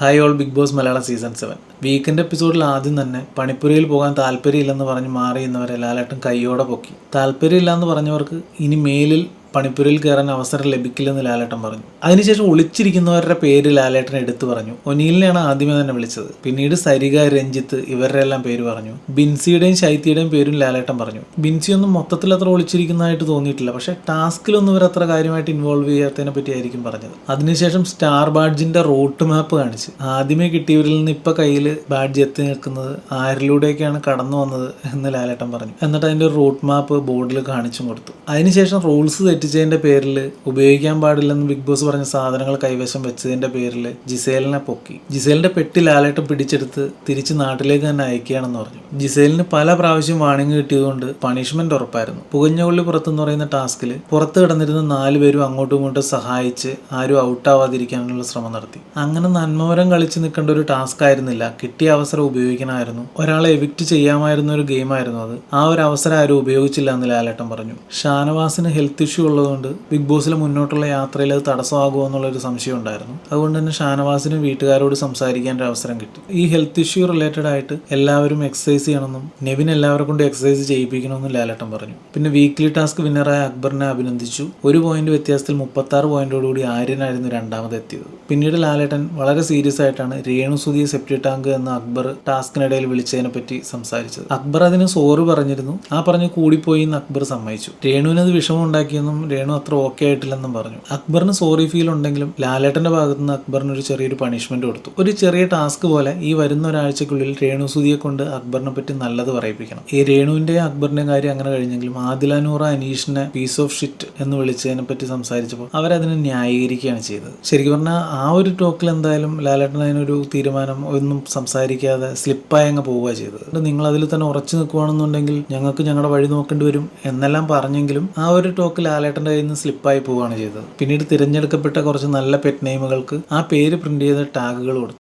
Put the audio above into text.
Hi all Big Boss Malayalam season seven weekend എപ്പിസോഡിൽ ആദ്യം തന്നെ പണിപ്പുരയിൽ പോകാൻ താല്പര്യമില്ലെന്ന് പറഞ്ഞ് മാറിയുന്നവരെ ലാലേട്ടൻ കൈയോടെ പൊക്കി. താല്പര്യമില്ലാന്ന് പറഞ്ഞവർക്ക് ഇനി മേലിൽ പണിപ്പുരയിൽ കയറാൻ അവസരം ലഭിക്കില്ലെന്ന് ലാലേട്ടൻ പറഞ്ഞു. അതിനുശേഷം ഒളിച്ചിരിക്കുന്നവരുടെ പേര് ലാലേട്ടൻ എടുത്തു പറഞ്ഞു. ഒനീലിനെയാണ് ആദ്യമേ തന്നെ വിളിച്ചത്. പിന്നീട് സരിക രഞ്ജിത്ത് ഇവരുടെ എല്ലാം പേര് പറഞ്ഞു. ബിൻസിയുടെയും ശൈത്യയുടെയും പേരും ലാലേട്ടൻ പറഞ്ഞു. ബിൻസി ഒന്നും മൊത്തത്തിൽ അത്ര ഒളിച്ചിരിക്കുന്നതായിട്ട് തോന്നിയിട്ടില്ല. പക്ഷേ ടാസ്കിലൊന്നും ഇവർ അത്ര കാര്യമായിട്ട് ഇൻവോൾവ് ചെയ്യാത്തതിനെ പറ്റിയായിരിക്കും പറഞ്ഞത്. അതിനുശേഷം സ്റ്റാർ ബാഡ്ജിന്റെ റൂട്ട് മാപ്പ് കാണിച്ച്. ആദ്യമേ കിട്ടിയവരിൽ നിന്ന് ഇപ്പൊ കയ്യിൽ ബാഡ്ജ് എത്തി നിൽക്കുന്നത് ആരിലൂടെയൊക്കെയാണ് കടന്നു വന്നത് എന്ന് ലാലേട്ടൻ പറഞ്ഞു. എന്നിട്ട് അതിന്റെ റൂട്ട് മാപ്പ് ബോർഡിൽ കാണിച്ചും കൊടുത്തു. അതിനുശേഷം റൂൾസ് തെറ്റിച്ചതിന്റെ പേരിൽ ഉപയോഗിക്കാൻ പാടില്ലെന്ന് ബിഗ് ബോസ് പറഞ്ഞ സാധനങ്ങൾ കൈവശം വെച്ചതിന്റെ പേരിൽ ജിസേലിനെ പൊക്കി. ജിസേലിന്റെ പെട്ടി ലാലേട്ടം പിടിച്ചെടുത്ത് തിരിച്ച് നാട്ടിലേക്ക് തന്നെ അയക്കുകയാണെന്ന് പറഞ്ഞു. ജിസേലിന് പല പ്രാവശ്യം വാണിംഗ് കിട്ടിയതുകൊണ്ട് പണിഷ്മെന്റ് ഉറപ്പായിരുന്നു. പുകഞ്ഞുള്ളി പുറത്തെന്ന് പറയുന്ന ടാസ്കിൽ പുറത്ത് കിടന്നിരുന്ന നാല് പേരും അങ്ങോട്ടും ഇങ്ങോട്ടും സഹായിച്ച് ആരും ഔട്ടാവാതിരിക്കാനുള്ള ശ്രമം നടത്തി. അങ്ങനെ നന്മവരം കളിച്ച് നിൽക്കേണ്ട ഒരു ടാസ്ക് ആയിരുന്നില്ല. കിട്ടിയ അവസരം ഉപയോഗിക്കണമായിരുന്നു ഒരാളെ എവിക്റ്റ് ചെയ്യാമായിരുന്ന ഒരു ഗെയിം ആയിരുന്നു അത്. ആ ഒരു അവസരം ആരും ഉപയോഗിച്ചില്ല എന്ന് ലാലേട്ടൻ പറഞ്ഞു. ഷാനവാസിന് ഹെൽത്ത് ഇഷ്യൂ ഉള്ളതുകൊണ്ട് ബിഗ് ബോസിലെ മുന്നോട്ടുള്ള യാത്രയിൽ അത് തടസ്സമാകുമോ എന്നുള്ളൊരു സംശയം ഉണ്ടായിരുന്നു. അതുകൊണ്ട് തന്നെ ഷാനവാസിന് വീട്ടുകാരോട് സംസാരിക്കാൻ ഒരു അവസരം കിട്ടി. ഈ ഹെൽത്ത് ഇഷ്യൂ റിലേറ്റഡ് ആയിട്ട് എല്ലാവരും എക്സസൈസ് ചെയ്യണമെന്നും നെവിൻ എല്ലാവരെ കൊണ്ട് എക്സസൈസ് ചെയ്യിപ്പിക്കണമെന്നും ലാലേട്ടൻ പറഞ്ഞു. പിന്നെ വീക്ക്ലി ടാസ്ക് വിന്നറായ അക്ബറിനെ അഭിനന്ദിച്ചു. ഒരു പോയിന്റ് വ്യത്യാസത്തിൽ മുപ്പത്തി ആറ് പോയിന്റോടുകൂടി ആര്യനായിരുന്നു രണ്ടാമത് എത്തിയത്. പിന്നീട് ലാലേട്ടൻ വളരെ സീരിയസ് ആയിട്ടാണ് രേണുസുതി സെപ്റ്റി ടാങ്ക് എന്ന അക്ബർ ടാസ്കിനിടയിൽ വിളിച്ചതിനെ പറ്റി സംസാരിച്ചത്. അക്ബർ അതിന് സോറ് പറഞ്ഞിരുന്നു. ആ പറഞ്ഞ് കൂടിപ്പോയി എന്ന് അക്ബർ സമ്മതിച്ചു. രേണുവിനത് വിഷമം ഉണ്ടാക്കിയെന്നും രേണു അത്ര ഓക്കെ ആയിട്ടില്ലെന്നും പറഞ്ഞു. അക്ബറിന് സോറി ഫീൽ ഉണ്ടെങ്കിലും ലാലേട്ടന്റെ ഭാഗത്ത് നിന്ന് അക്ബറിന് ഒരു ചെറിയൊരു പണിഷ്മെന്റ് കൊടുത്തു. ഒരു ചെറിയ ടാസ്ക് പോലെ ഈ വരുന്ന ഒരാഴ്ചക്കുള്ളിൽ രേണു സുതിയെ കൊണ്ട് അക്ബറിനെ പറ്റി നല്ലത് പറയിപ്പിക്കണം. ഈ രേണുവിന്റെയും അക്ബറിന്റെയും കാര്യം അങ്ങനെ കഴിഞ്ഞെങ്കിലും ആദിലാനൂറ അനീഷിനെ പീസ് ഓഫ് ഷിറ്റ് എന്ന് വിളിച്ചതിനെ പറ്റി സംസാരിച്ചപ്പോൾ അവരതിനെ ന്യായീകരിക്കുകയാണ് ചെയ്തത്. ശരിക്കും പറഞ്ഞാൽ ആ ഒരു ടോക്കിൽ എന്തായാലും ലാലേട്ടൻ അതിനൊരു തീരുമാനം ഒന്നും സംസാരിക്കാതെ സ്ലിപ്പായി അങ്ങ് പോവുക ചെയ്തത്. നിങ്ങൾ അതിൽ തന്നെ ഉറച്ചു നിൽക്കുകയാണെന്നുണ്ടെങ്കിൽ ഞങ്ങൾക്ക് ഞങ്ങളുടെ വഴി നോക്കേണ്ടി വരും എന്നെല്ലാം പറഞ്ഞെങ്കിലും ആ ഒരു ടോക്ക് ലാലേട്ടന്റെ കയ്യിൽ നിന്ന് സ്ലിപ്പായി പോവുകയാണ് ചെയ്തത്. പിന്നീട് തിരഞ്ഞെടുക്കപ്പെട്ട കുറച്ച് നല്ല പെറ്റ് നെയിമുകൾക്ക് ആ പേര് പ്രിന്റ് ചെയ്ത ടാഗുകൾ കൊടുത്തു.